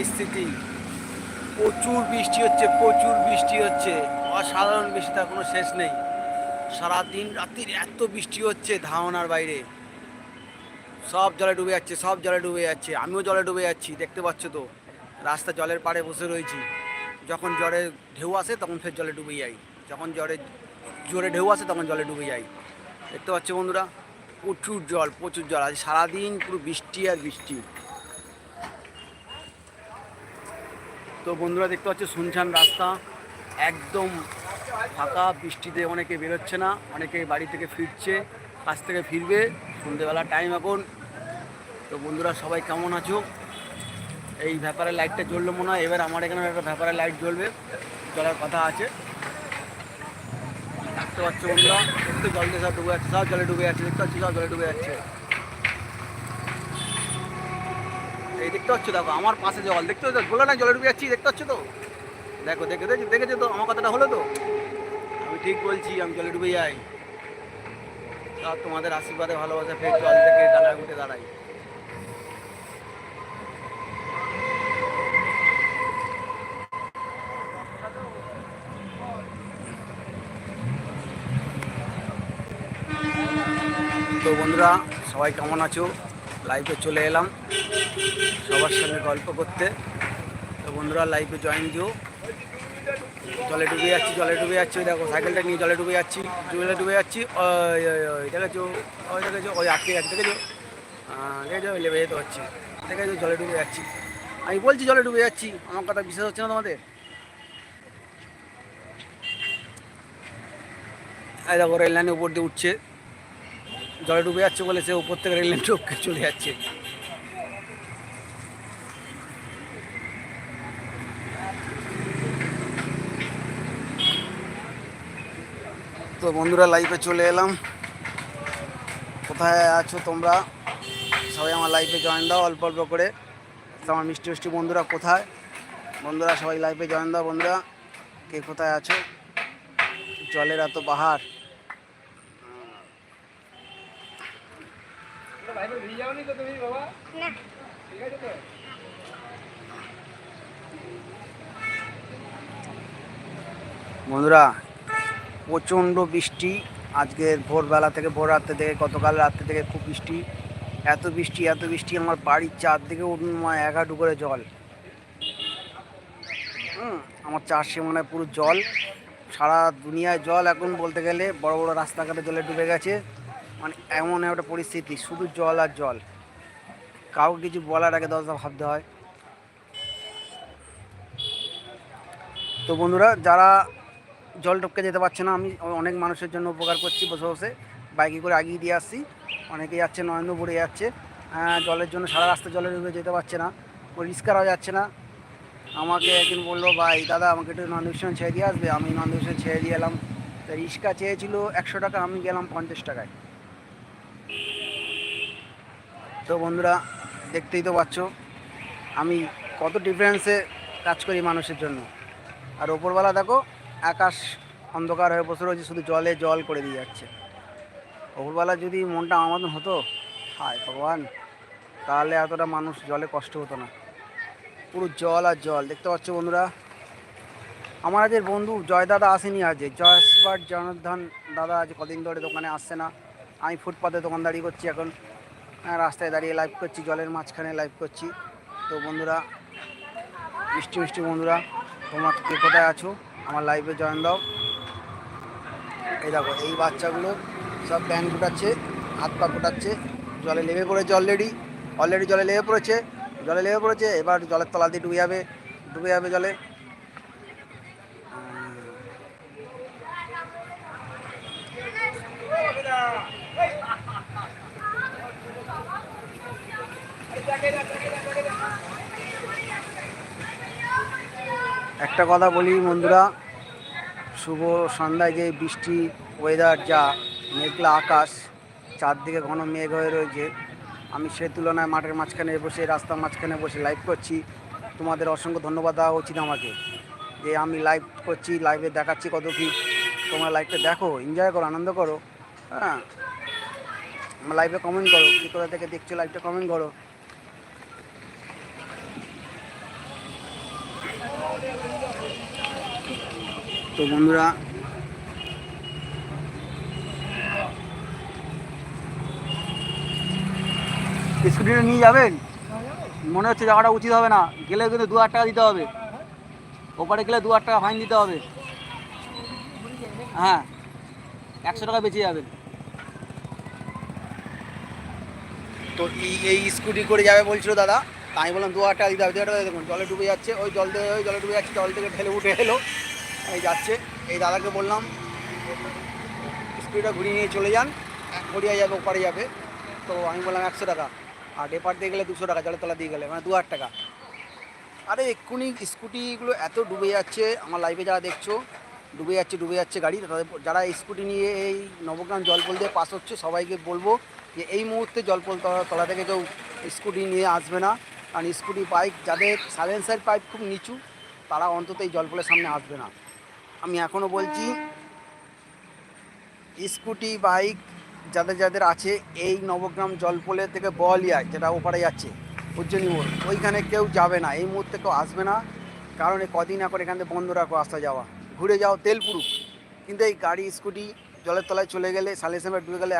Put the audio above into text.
পরিস্থিতি। প্রচুর বৃষ্টি হচ্ছে, প্রচুর বৃষ্টি হচ্ছে। অসাধারণ বৃষ্টি, তার কোনো শেষ নেই। সারাদিন রাত্রির এত বৃষ্টি হচ্ছে ধারণার বাইরে। সব জলে ডুবে যাচ্ছে, সব জলে ডুবে যাচ্ছে। আমিও জলে ডুবে যাচ্ছি, দেখতে পাচ্ছ তো। রাস্তা জলের পাড়ে বসে রয়েছি। যখন জ্বরে ঢেউ আসে, তখন ফের জলে ডুবে যাই। যখন জ্বরে জোরে ঢেউ আসে, তখন জলে ডুবে যাই। দেখতে পাচ্ছ বন্ধুরা, প্রচুর জল প্রচুর জল। আজ সারাদিন পুরো বৃষ্টি আর বৃষ্টি। তো বন্ধুরা দেখতে পাচ্ছ, শুনছান রাস্তা। একদম ফাঁকা, বৃষ্টিতে অনেকে বেরোচ্ছে না, অনেকে বাড়ি থেকে ফিরছে, কাজ থেকে ফিরবে। সন্ধেবেলা টাইম এখন। তো বন্ধুরা সবাই কেমন আছো? এই ব্যাপারে লাইটটা জ্বললো মনে হয়। এবার আমার এখানে একটা ব্যাপারে লাইট জ্বলবে। জ্বলার কথা আছে। দেখতে পাচ্ছ বন্ধুরা, একটু জল সব ডুবে যাচ্ছে, সব জলে ডুবে যাচ্ছে, দেখতে পাচ্ছি? সব জলে ডুবে যাচ্ছে। এই দেখতে পাচ্ছ? দেখো, আমার পাশে জল দেখতে পাচ্ছ? বলো না, জলে ডুবে যাচ্ছি, দেখতে পাচ্ছ তো? দেখো, দেখে দেখে, দেখেছ তো? আমার কথাটা হলো তো? আমি ঠিক বলছি, আমি জলে ডুবে যাই। সব তোমাদের আশীর্বাদে, ভালোবাসা, ফের জল থেকে দাঁড়ায় উঠে দাঁড়াই। তো বন্ধুরা, সবাই কেমন আছো? লাইভে চলে এলাম। সবার সঙ্গে গল্প করতে। তো বন্ধুরা লাইভে জয়েন দিও। জলে ডুবে যাচ্ছি, জলে ডুবে যাচ্ছি। ওই দেখো সাইকেলটা নিয়ে জলে ডুবে যাচ্ছি, জলে ডুবে যাচ্ছি। ওই দেখেছ? ওই আটকে যাচ্ছে, দেখেছ? দেখেছ? লেবে যেতে হচ্ছে দেখেছ? জলে ডুবে যাচ্ছি। আমি বলছি জলে ডুবে যাচ্ছি। আমার কথা বিশ্বাস হচ্ছে না তোমাদের? এই দেখো রেল লাইনের উপর দিয়ে উঠছে। জলে ডুবে যাচ্ছে বলে সে উপর থেকে রেল লাইন চলে যাচ্ছে। তো বন্ধুরা লাইভে চলে এলাম। কোথায় আছো তোমরা? সবাই আমার লাইভে জয়েন দাও, অল্প অল্প করে। আমার মিষ্টি মিষ্টি বন্ধুরা কোথায়? বন্ধুরা সবাই লাইভে জয়েন দাও বন্ধুরা। কে কোথায় আছো? জলের এত বাহার বন্ধুরা প্রচণ্ড বৃষ্টি। আজকের ভোরবেলা থেকে ভোর রাত্রে থেকে গতকাল রাত্রে থেকে খুব বৃষ্টি। এত বৃষ্টি এত বৃষ্টি আমার বাড়ির চারদিকে এক হাঁটু করে জল। হুম, আমার চার সে মনে পুরো জল। সারা দুনিয়ায় জল এখন বলতে গেলে বড় বড় রাস্তাঘাটে জলে ডুবে গেছে। মানে এমন একটা পরিস্থিতি শুধু জল আর জল। কাউকে কিছু বলার আগে দশটা ভাবতে হয়। তো বন্ধুরা যারা জল টপকে যেতে পারছে না। আমি অনেক মানুষের জন্য উপকার করছি বসে বসে। বাইকে করে আগিয়ে দিয়ে আসছি। অনেকে যাচ্ছে নরেন্দ্রপুরে যাচ্ছে। আহ, জলের জন্য সারা রাস্তা জলে ডুবে যেতে পারছে না। পরিষ্কারও যাচ্ছে না। আমাকে একদিন বলল ভাই দাদা আমাকে একটু নন্দভূষণ ছেড়ে দিয়ে আসবে? আমি নন্দভূষণ ছেড়ে দিয়ে এলাম। তো রিক্সা চেয়েছিল একশো টাকা আমি গেলাম পঞ্চাশ টাকায়। তো বন্ধুরা দেখতেই তো পাচ্ছ আমি কত ডিফারেন্সে কাজ করি মানুষের জন্য। আর ওপরবেলা দেখো আকাশ অন্ধকার হয়ে বসে রয়েছে শুধু জলে জল করে দিয়ে যাচ্ছে। ওপরবেলা যদি মনটা আমার হতো হায় ভগবান তাহলে এতটা মানুষ জলে কষ্ট হতো না। পুরো জল আর জল দেখতে পাচ্ছ বন্ধুরা? আমার আজের বন্ধু জয় দাদা আসেনি আজ। জয়সবার জনার্দন দাদা আজ কদিন ধরে দোকানে আসছে না। আমি ফুটপাতে দোকানদারি করছি এখন। হ্যাঁ, রাস্তায় দাঁড়িয়ে লাইভ করছি জলের মাঝখানে লাইভ করছি। তো বন্ধুরা মিষ্টি মিষ্টি বন্ধুরা তোমরা কে কোথায় আছো? আমার লাইফে জয়েন দাও। এই দেখো, এই বাচ্চাগুলো সব প্যান গুটাচ্ছে হাত পা গুটাচ্ছে জলে লেগে পড়েছে অলরেডি অলরেডি জলে লেগে পড়েছে, জলে লেগে পড়েছে, এবার জলের তলা দিয়ে ডুবে যাবে ডুবে যাবে জলে। একটা কথা বলি বন্ধুরা। শুভ সন্ধ্যায় যে বৃষ্টি ওয়েদার যা, মেঘলা আকাশ, চারদিকে ঘন মেঘ হয়ে রয়েছে। আমি সে তুলনায় মাঠের মাঝখানে বসে, রাস্তার মাঝখানে বসে লাইভ করছি। তোমাদের অসংখ্য ধন্যবাদ দেওয়া উচিত আমাকে। যে আমি লাইভ করছি লাইভে দেখাচ্ছি কত কি তোমরা লাইভটা দেখো এনজয় করো, আনন্দ করো হ্যাঁ? লাইভে কমেন্ট করো, কী কোথা থেকে দেখছ লাইভটা কমেন্ট করো। তো বন্ধুরা স্কুটিটা নিয়ে যাবেন? মনে হচ্ছে যাওয়াটা উচিত হবে না। গেলে কিন্তু দু হাজার টাকা দিতে হবে। ওপারে গেলে দু হাজার টাকা ফাইন দিতে হবে। হ্যাঁ একশো টাকা বেঁচে যাবেন। তো এই এই স্কুটি করে যাবে বলছিল দাদা। আমি বললাম, দু হাজার টাকা দিতে হবে, দু হাজার দেখুন, জলে ডুবে যাচ্ছে। ওই জল দিয়ে, ওই জলে ডুবে যাচ্ছে, জল থেকে ঠেলে উঠে এলো। এই যাচ্ছে। এই দাদাকে বললাম, স্কুটিটা ঘুরিয়ে নিয়ে চলে যান গড়িয়া যাবে, ওপারে যাবে। তো আমি বললাম, একশো টাকা। আর ডেপার দিয়ে গেলে দুশো টাকা জলের তলা দিয়ে গেলে মানে দু হাজার টাকা। আরে এক্ষুনি স্কুটিগুলো এত ডুবে যাচ্ছে, আমার লাইফে যারা দেখছ, ডুবে যাচ্ছে ডুবে যাচ্ছে গাড়ি, তাদের যারা স্কুটি নিয়ে এই নবগ্রাম জলপল দিয়ে পাস হচ্ছে, সবাইকে বলব যে, এই মুহূর্তে জলপল তলা থেকে কেউ স্কুটি নিয়ে আসবে না। কারণ স্কুটি, বাইক যাদের সাইলেন্সার পাইপ খুব নিচু, তারা অন্তত এই জলপলের সামনে আসবে না। আমি এখনও বলছি, স্কুটি, বাইক যাদের যাদের আছে এই নবগ্রাম জলপলের থেকে বলিয়া যেটা ওপারে যাচ্ছে, উজ্জয়নী মোড়, ওইখানে কেউ যাবে না, এই মুহূর্তে কেউ আসবে না। কারণ এই কদিন এখন এখান থেকে বন্ধ রাখো আসা যাওয়া। ঘুরে যাও তেল পুরুষ কিন্তু এই গাড়ি, স্কুটি জলের তলায় চলে গেলে সালেসামে ডুবে গেলে